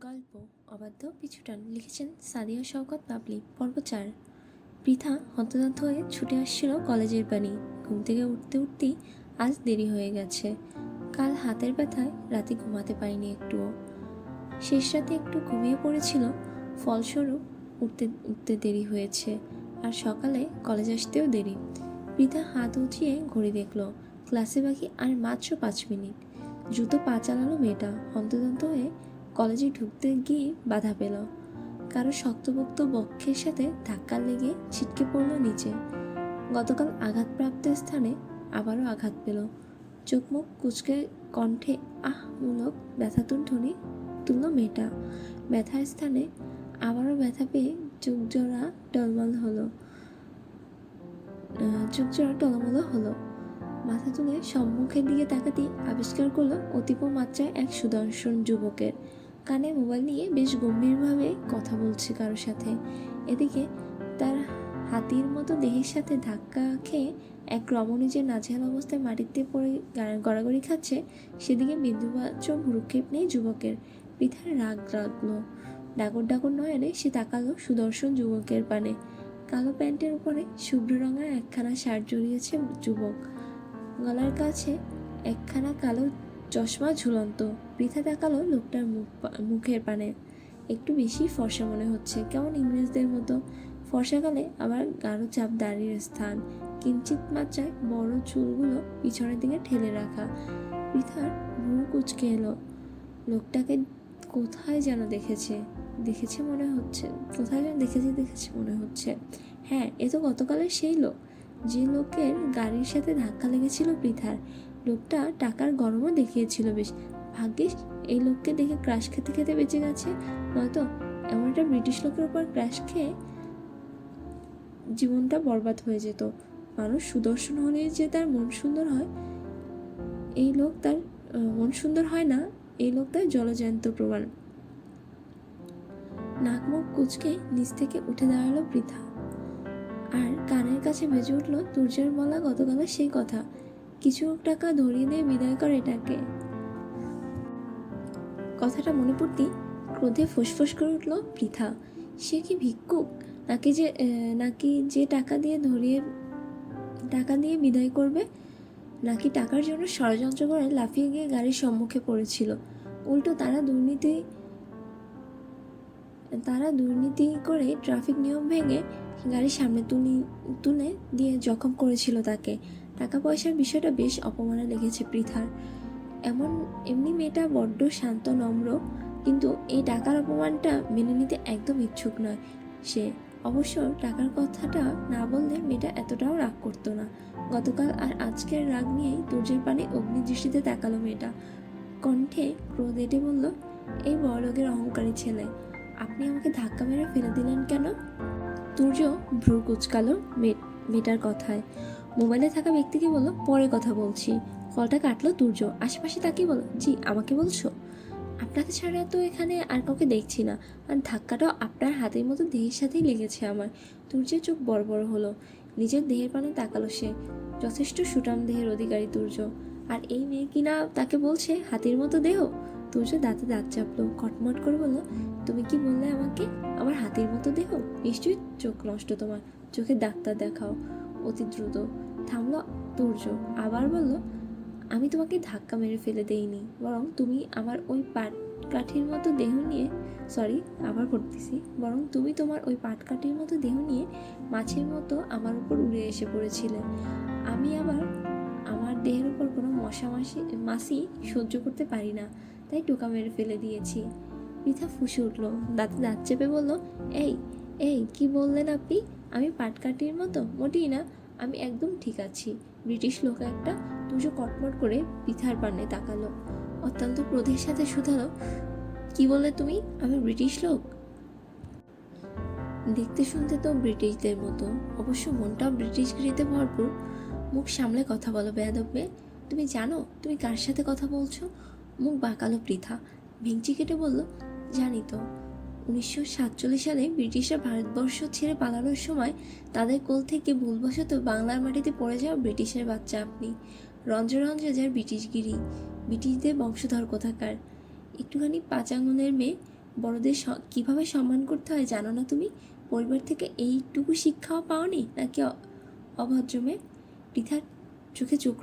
গল্প, অবাধ্য, পিছুটান লিখেছেন সাদিয়া শওকত বাবলি পর্ব চার পৃথা হন্তদন্ত হয়ে ছুটে আসছিল কলেজের পানি ঘুম থেকে উঠতে উঠতেই আজ দেরি হয়ে গেছে। কাল হাতের ব্যথায় রাতে ঘুমাতে পারিনি একটুও। শেষ রাতে একটু ঘুমিয়ে পড়েছিল, ফলস্বরূপ উঠতে উঠতে দেরি হয়েছে, আর সকালে কলেজ আসতেও দেরি। পৃথা হাত উঠিয়ে ঘড়ি দেখল, ক্লাসে বাকি আর মাত্র পাঁচ মিনিট। জুতো পা চালালো মেয়েটা, হন্তদন্ত হয়ে কলেজে ঢুকতে গিয়ে বাধা পেল। কারও শক্তপোক্ত বক্ষের সাথে ধাক্কা লেগে ছিটকে পড়ল নিচে। গতকাল আঘাতপ্রাপ্ত স্থানে আবারও আঘাত পেল। চোখ মুখ কুচকে কণ্ঠে, আহ, মূলক ব্যথাতুর ধ্বনি তুলল মেয়েটা ব্যথার স্থানে আবারও ব্যথা পেয়ে চোখ জোড়া টলমল হলো। চোখ জোড়া টলমল হলো। মাথা তুলে সম্মুখের দিকে তাকাতেই আবিষ্কার করল অতিপ মাত্রায় এক সুদর্শন যুবকের। কানে মোবাইল নিয়ে বেশ গম্ভীরভাবে কথা বলছে কারোর সাথে। এদিকে তার হাতির মতো দেহের সাথে ধাক্কা খেয়ে এক রমণী যে নাজেহাল অবস্থায় মাটিতে পড়ে গড়াগড়ি খাচ্ছে, সেদিকে বিন্দুমাত্র ভ্রুক্ষেপ নেই যুবকের। পৃথার রাগ লাগল ডাকর ডাকর নয়নে সে তাকালো সুদর্শন যুবকের পানে। কালো প্যান্টের উপরে শুভ্র রঙের একখানা শার্ট জড়িয়েছে যুবক। গলার কাছে একখানা কালো চশমা ঝুলন্ত বৃথা তাকালো লোকটার মুখ মুখের পানে। একটু বেশি ফর্সা মনে হচ্ছে, কেমন ইংরেজদের মতো। ফর্সাকালে আবার গাঢ় চাপ দাঁড়িয়ে স্থান কিঞ্চিত মাত্রায় বড় চুলগুলো পিছনের দিকে ঠেলে রাখা। পৃথার ভ্রু কুচকে এলো। লোকটাকে কোথায় যেন দেখেছে দেখেছে মনে হচ্ছে, কোথায় যেন দেখেছে দেখেছে মনে হচ্ছে। হ্যাঁ এ তো গতকালের সেই লোক, যে লোকের গাড়ির সাথে ধাক্কা লেগেছিল পৃথার। লোকটা টাকার গরমও দেখিয়েছিল বেশ। ভাগ্যিস, এই লোককে দেখে ক্রাশ খেতে খেতে বেঁচে গেছে। নয়তো এমন একটা ব্রিটিশ লোকের উপর ক্র্যাশ খেয়ে জীবনটা বরবাদ হয়ে যেত। মানুষ সুদর্শন হলে যে তার মন সুন্দর হয়, এই লোক তার মন সুন্দর হয় না, এই লোক তার জলজ্যান্ত প্রমাণ। নাকমুখ কুচকে নিচ থেকে উঠে দাঁড়াল বৃথা। আর কানের কাছে বেজে উঠল তুর্যের বলা গতকালের সেই কথা। কিছু টাকা ধরিয়ে দিয়ে বিদায় করে এটাকে। কথাটা মনে পড়তেই ক্রোধে ফুসফুস করে উঠল পৃথা। সে কি ভিক্ষুক? নাকি যে নাকি যে টাকা দিয়ে ধরিয়ে, টাকা দিয়ে বিদায় করবে? নাকি টাকার জন্য ষড়যন্ত্র করে লাফিয়ে গিয়ে গাড়ির সম্মুখে পড়েছিল? উল্টো তারা দুর্নীতি তারা দুর্নীতি করে ট্রাফিক নিয়ম ভেঙে গাড়ির সামনে তুলি, তুলে দিয়ে জখম করেছিল তাকে। টাকা পয়সার বিষয়টা বেশ অপমানে লেগেছে পৃথার। এমন, এমনি মেয়েটা বড্ড শান্ত, নম্র, কিন্তু এই টাকার অপমানটা মেনে নিতে একদম ইচ্ছুক নয়। সে, অবশ্য টাকার কথাটা না বললে মেয়েটা এতটাও রাগ করতো না। গতকাল আর আজকের রাগ নিয়েই তুর্যের পানে অগ্নিদৃষ্টিতে তাকালো মেয়েটা। কণ্ঠে ক্রোধ এটে বলল এই বড়লোকের অহংকারী ছেলে, আপনি আমাকে ধাক্কা মেরে ফেলে দিলেন কেন? তুর্য ভ্রু কুচকালো মে- মেয়েটার কথায়। মোবাইলে থাকা ব্যক্তিকে বলল পরে কথা বলছি। কলটা কাটলো তুর্য। আশেপাশে তাকে বলো, জি, আমাকে বলছো? আপনাকে ছাড়া তো এখানে আর কাউকে দেখছি না। আর ধাক্কাটাও আপনার হাতের মতো দেহের সাথেই লেগেছে আমার। দুর্যের চোখ বড় বড় হলো। নিজের দেহের পানে তাকালো সে। যথেষ্ট সুটাম দেহের অধিকারী তুর্য। আর এই মেয়ে কিনা তাকে বলছে, হাতির মতো দেহ? তুর্য দাঁতে দাঁত চাপলো, কটমট করে বলল, তুমি কি বললে আমাকে? আমার হাতির মতো দেহ? নিশ্চয়ই চোখ নষ্ট তোমার। চোখে ডাক্তার দেখাও। অতি দ্রুত। থামলো তুর্য আবার বলল, আমি তোমাকে ধাক্কা মেরে ফেলে দেইনি, বরং তুমি আমার ওই পাট কাঠির মতো দেহ নিয়ে সরি, আবার পড়তেছি বরং তুমি তোমার ওই পাটকাঠির মতো দেহ নিয়ে মাছের মতো আমার উপর উড়ে এসে পড়েছিলে। আমি আবার আমার দেহের উপর কোনো মশা মাসি মাসি সহ্য করতে পারি না, তাই টোকা মেরে ফেলে দিয়েছি। পৃথা ফুসে উঠল, দাঁতে দাঁত চেপে বলল, এই এই, কি বললেন আপনি? আমি পাটকাঠির মতো, মোটেই না আমি একদম ঠিক আছি। ব্রিটিশ লোক একটা দুশো কটমট করে পিঠার পানে তাকালো। অত্যন্ত ক্রোধের সাথে শুধালো, কি বলে তুমি? আমি ব্রিটিশ লোক? দেখতে শুনতে তো ব্রিটিশদের মতো। অবশ্য মনটাও ব্রিটিশ ব্রিটিশগিরিতে ভরপুর। মুখ সামলে কথা বলো, বেয়াদব মেয়ে। তুমি জানো, তুমি কার সাথে কথা বলছো? মুখ বাঁকালো পৃথা। ভেঙচি কেটে বলল, জানি তো। উনিশশো সাতচল্লিশ সালে ব্রিটিশরা ভারতবর্ষ ছেড়ে পালানোর সময় তাদের কোল থেকে ভুলবশত বাংলার মাটিতে পড়ে যাওয়া ব্রিটিশের বাচ্চা আপনি। রঞ্জ রঞ্জ যার ব্রিটিশগিরি, ব্রিটিশদের বংশধর কোথাকার? একটুখানি পাঁচ আঙুলের মেয়ে, বড়দের কীভাবে সম্মান করতে হয় জানো না তুমি? পরিবার থেকে এইটুকু শিক্ষাও পাওনি নাকি অ- অভদ্র মেয়ে? পৃথার চোখে চোখ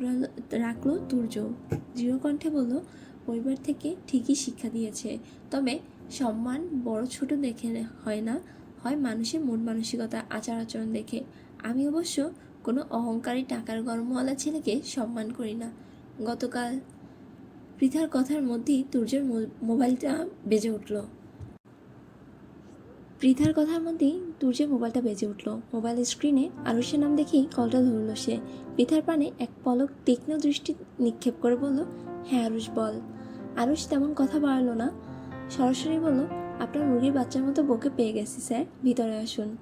রাখল তুর্য দৃঢ় কণ্ঠে বলল, পরিবার থেকে ঠিকই শিক্ষা দিয়েছে। তবে সম্মান বড় ছোট দেখে হয় না? হয় মানুষের মন মানসিকতা, আচার আচরণ দেখে। আমি অবশ্য কোনো অহংকারী টাকার গরমওয়ালা ছেলেকে সম্মান করি না। গতকাল পৃথার কথার মধ্যেই তুর্যের মোবাইলটা বেজে উঠল। পৃথার কথার মধ্যেই তুর্যের মোবাইলটা বেজে উঠল। মোবাইলের স্ক্রিনে আরুষের নাম দেখেই কলটা ধরল সে। পৃথার পানে এক পলক তীক্ষ্ণ দৃষ্টি নিক্ষেপ করে বলল হ্যাঁ আরুষ, বল। আরুষ তেমন কথা বাড়ালো না। সরাসরি বলল আপনার মুরগির বাচ্চার মতো বকে পেয়ে গেছি, স্যার। ভিতরে আসুন।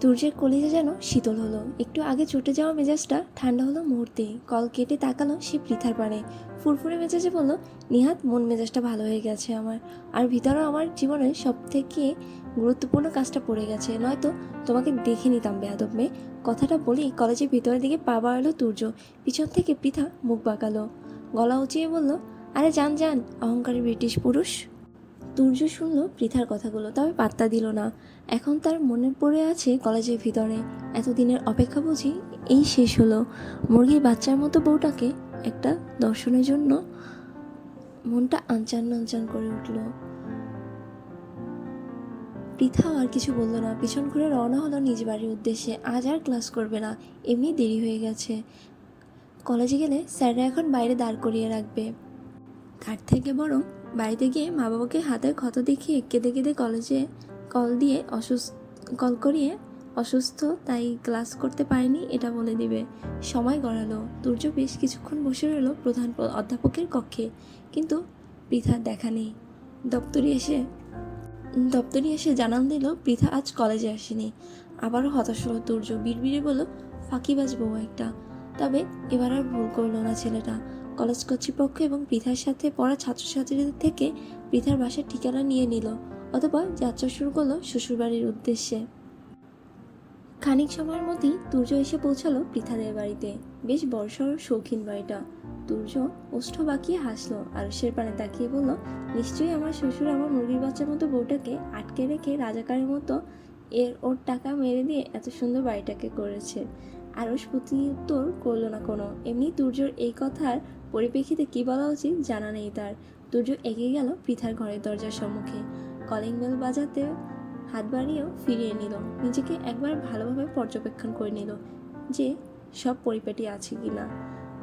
তুর্যের কলিজা যেন শীতল হলো। একটু আগে চটে যাওয়া মেজাজটা ঠান্ডা হলো মুহূর্তেই। কল কেটে তাকালো সে পৃথার পারে ফুরফুরে মেজাজে বলল, নিহাত, মন মেজাজটা ভালো হয়ে গেছে আমার। আর ভিতরেও আমার জীবনের সব থেকে গুরুত্বপূর্ণ কাজটা পড়ে গেছে। নয়তো তোমাকে দেখে নিতাম, বেয়াদব মেয়ে। কথাটা বলেই কলেজের ভিতরের দিকে পা বাড়ালো তুর্য পিছন থেকে পৃথা মুখ বাঁকালো। গলা উঁচিয়ে বলল আরে যান যান অহংকারী ব্রিটিশ পুরুষ। দুর্য শুনল পৃথার কথাগুলো, তবে পাত্তা দিল না। এখন তার মনে পড়ে আছে কলেজের ভিতরে। এতদিনের অপেক্ষা বুঝি এই শেষ হলো। মুরগির বাচ্চার মতো বউটাকে একটা দর্শনের জন্য মনটা আনচান আনচান করে উঠল। পৃথা আর কিছু বলল না। পিছন ঘুরে রওনা হলো নিজ বাড়ির উদ্দেশ্যে। আজ আর ক্লাস করবে না। এমনি দেরি হয়ে গেছে। কলেজে গেলে স্যাররা এখন বাইরে দাঁড় করিয়ে রাখবে। তার থেকে বরং বাড়িতে গিয়ে মা বাবাকে হাতের ক্ষত দেখিয়ে কেঁদে কেঁদে কলেজে কল দিয়ে অসুস্থ, কল করিয়ে অসুস্থ তাই ক্লাস করতে পারেনি এটা বলে দিবে। সময় গড়ালো। তুর্য বেশ কিছুক্ষণ বসে রইল প্রধান অধ্যাপকের কক্ষে। কিন্তু পৃথার দেখা নেই। দপ্তরি এসে দপ্তরি এসে জানান দিল পৃথা আজ কলেজে আসেনি। আবারও হতাশ হলো তুর্য বিড়বিড়ে বলল, ফাঁকিবাজ বউ একটা। তবে এবার আর ভুল করল না ছেলেটা। কলেজ কর্তৃপক্ষ এবং পৃথার সাথে পড়া ছাত্রছাত্রীদের থেকে পৃথার বাসার ঠিকানা নিয়ে নিল, অথবা যাত্রা শুরু করল শ্বশুরবাড়ির উদ্দেশ্যে। খানিক সময়ের মধ্যেই তুর্য এসে পৌঁছালো পৃথাদের বাড়িতে। বেশ বড়সড়, শৌখিন বাড়িটা। তুর্য ওষ্ঠ বাঁকিয়ে হাসলো আর সে পানে তাকিয়ে বলল, নিশ্চয়ই আমার শ্বশুর আমার মুরগির বাচ্চার মতো বউটাকে আটকে রেখে রাজাকারের মতো এর ওর টাকা মেরে দিয়ে এত সুন্দর বাড়িটাকে করেছে। আরস প্রতি উত্তর করল না কোনো। এমনি তুর্যর এই কথার পরিপ্রেক্ষিতে কি বলা উচিত জানা নেই তার। তুর্য এগিয়ে গেল পৃথার ঘরের দরজার সম্মুখে। কলিং বেল বাজাতে হাত বাড়িয়েও ফিরিয়ে নিল। নিজেকে একবার ভালোভাবে পর্যবেক্ষণ করে নিল যে সব পরিপাটি আছে কি না।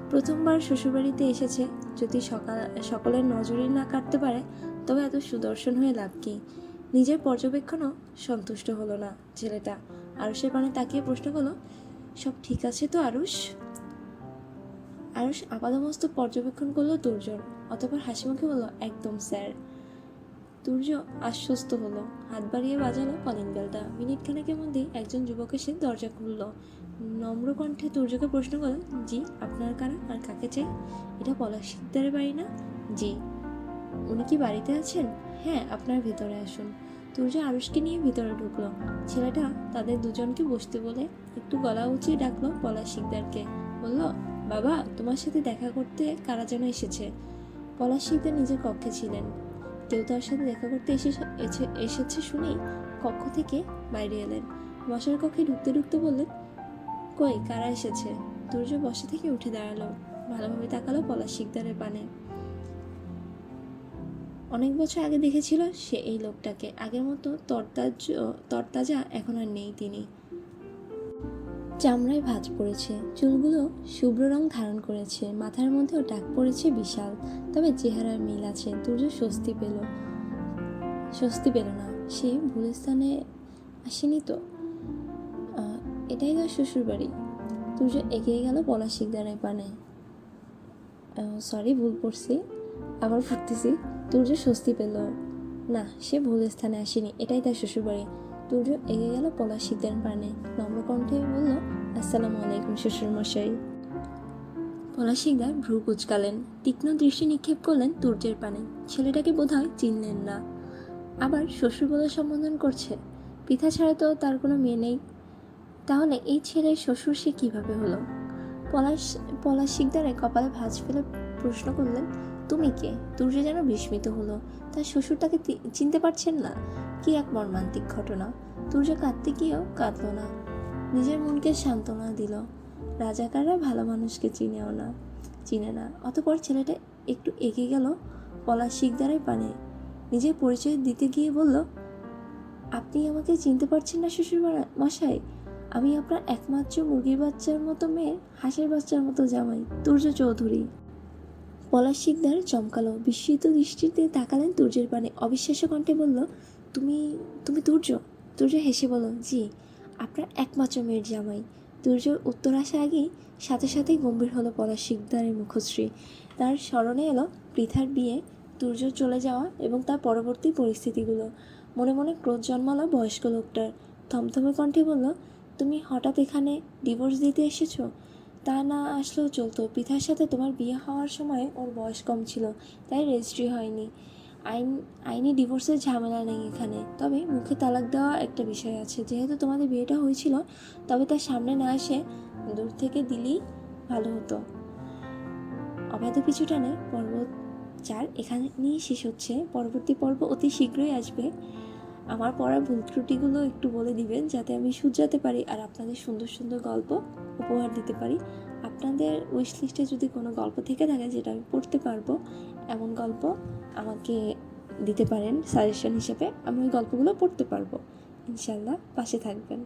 প্রথমবার শ্বশুরবাড়িতে এসেছে। যদি সকাল, সকলের নজরে না কাটতে পারে, তবে এত সুদর্শন হয়ে লাভ কি? নিজের পর্যবেক্ষণও সন্তুষ্ট হলো না ছেলেটা। আরুষের পানে তাকিয়ে প্রশ্ন করল, সব ঠিক আছে তো আরুষ? আরুষ আপাদমস্ত পর্যবেক্ষণ করল তুর্যর অতপর হাসিমুখে বলল, একদম, স্যার। তুর্য আশ্বস্ত হলো। হাত বাড়িয়ে বাজালো কলিং বেলটা। মিনিট খানেকের মধ্যেই একজন যুবক এসে দরজা খুললো। নম্র কণ্ঠে তুর্যকে প্রশ্ন করল, জি, আপনার কারা আর কাকে চাই? এটা পলাশ বাড়ি না? জি। উনি কি বাড়িতে আছেন? হ্যাঁ আপনার ভেতরে আসুন। তুর্য আরুষকে নিয়ে ভিতরে ঢুকলো। ছেলেটা তাদের দুজনকে বসতে বলে একটু গলা উঁচিয়ে ডাকলো পলাশ বলল বাবা, তোমার সাথে দেখা করতে কারা যেন এসেছে? পলাশ নিজের কক্ষে ছিলেন। কেউ তার সাথে দেখা করতে এসে এসে- এসেছে শুনেই কক্ষ থেকে বাইরে এলেন। বসার কক্ষে ঢুকতে ঢুকতে বললেন, কই, কারা এসেছে? দুর্য বসা থেকে উঠে দাঁড়াল। ভালোভাবে তাকালো পলাশ শিকদারের পানে। অনেক বছর আগে দেখেছিল সে এই লোকটাকে। আগের মতো তরতাজ তরতাজা এখন আর নেই তিনি। চামড়ায় ভাঁজ পড়েছে, চুলগুলো শুভ্র রং ধারণ করেছে, মাথার মধ্যেও ডাক পড়েছে বিশাল, তবে চেহারার মিল আছে দুর্য স্বস্তি পেল স্বস্তি পেল না, সে ভুল স্থানে আসেনি তো? এটাই তার শ্বশুর বাড়ি দুর্য এগিয়ে গেল পলাশ শিকদারের পানে। সরি ভুল পড়ছি, আবার ফুটতেছি তুর্য স্বস্তি পেল, না, সে ভুল স্থানে আসেনি, এটাই তার শ্বশুরবাড়ি। তুর্য এগিয়ে গেল পলাশ শিকদার পানে নম্র কণ্ঠে বলল, আসসালামু আলাইকুম শ্বশুরমশাই। পলাশ শিকদার ভ্রু কুচকালেন। তীক্ষ্ণ দৃষ্টি নিক্ষেপ করলেন তুর্যের পানে। ছেলেটাকে বোধহয় চিনলেন না। আবার শ্বশুর বলে সম্বোধন করছে, পিতা ছাড়া তো তার কোনো মেয়ে নেই। তাহলে এই ছেলের শ্বশুর সে কীভাবে হলো? পলাশ পলাশ শিকদারে কপালে ভাঁজ ফেলে প্রশ্ন করলেন, তুমি কে? তুর্য যেন বিস্মিত হলো। তার শ্বশুর তাকে চিনতে পারছেন না। কি এক মর্মান্তিক ঘটনা? তুর্য কাঁদতে গিয়েও কাঁদল না। নিজের মনকে সান্ত্বনা দিল। রাজাকাররা ভালো মানুষকে চিনেও না, চিনে না। অতপর ছেলেটা একটু এগিয়ে গেল পলাশ শিকদারের পানে। নিজের পরিচয় দিতে গিয়ে বলল, আপনি আমাকে চিনতে পারছেন না শ্বশুর মশাই। আমি আপনার একমাত্র মুরগির বাচ্চার মতো মেয়ে, হাঁসের বাচ্চার মতো জামাই, তুর্য চৌধুরী। পলাশ শিকদার চমকালো। বিস্মিত দৃষ্টিতে তাকালেন তুর্যের পানে। অবিশ্বাস্য কণ্ঠে বলল, তুমি তুমি তুর্য তুর্য হেসে বলল, জি, আপনার একমাত্র মেয়ের জামাই। তুর্যর উত্তর আসা আগেই সাথে সাথেই গম্ভীর হলো পলাশ শিকদারের মুখশ্রী। তার স্মরণে এলো পৃথার বিয়ে তুর্য চলে যাওয়া এবং তার পরবর্তী পরিস্থিতিগুলো। মনে মনে ক্রোধ জন্মালো বয়স্ক লোকটার। থমথমে কণ্ঠে বলল, তুমি হঠাৎ এখানে ডিভোর্স দিতে এসেছ? তা না আসলেও চলতো। পৃথার সাথে তোমার বিয়ে হওয়ার সময় ওর বয়স কম ছিল, তাই রেজিস্ট্রি হয়নি। আইন, আইনি ডিভোর্সের ঝামেলা নেই এখানে। তবে মুখে তালাক দেওয়া একটা বিষয় আছে। যেহেতু তোমাদের বিয়েটা হয়েছিল, তবে তার সামনে না এসে দূর থেকে দিলেই ভালো হতো। অবাধ পিছু টানে পর্ব চার এখানেই শেষ হচ্ছে। পরবর্তী পর্ব অতি শীঘ্রই আসবে। আমার পড়ার ভুল ত্রুটিগুলো একটু বলে দিবেন, যাতে আমি শুধরাতে পারি। আর আপনাদের সুন্দর সুন্দর গল্প উপহার দিতে পারি। আপনাদের উইশ লিস্টে যদি কোনো গল্প থেকে থাকে যেটা আমি পড়তে পারব, এমন গল্প আমাকে দিতে পারেন সাজেশন হিসেবে, আমি ওই গল্পগুলো পড়তে পারব। ইনশাল্লাহ পাশে থাকবেন।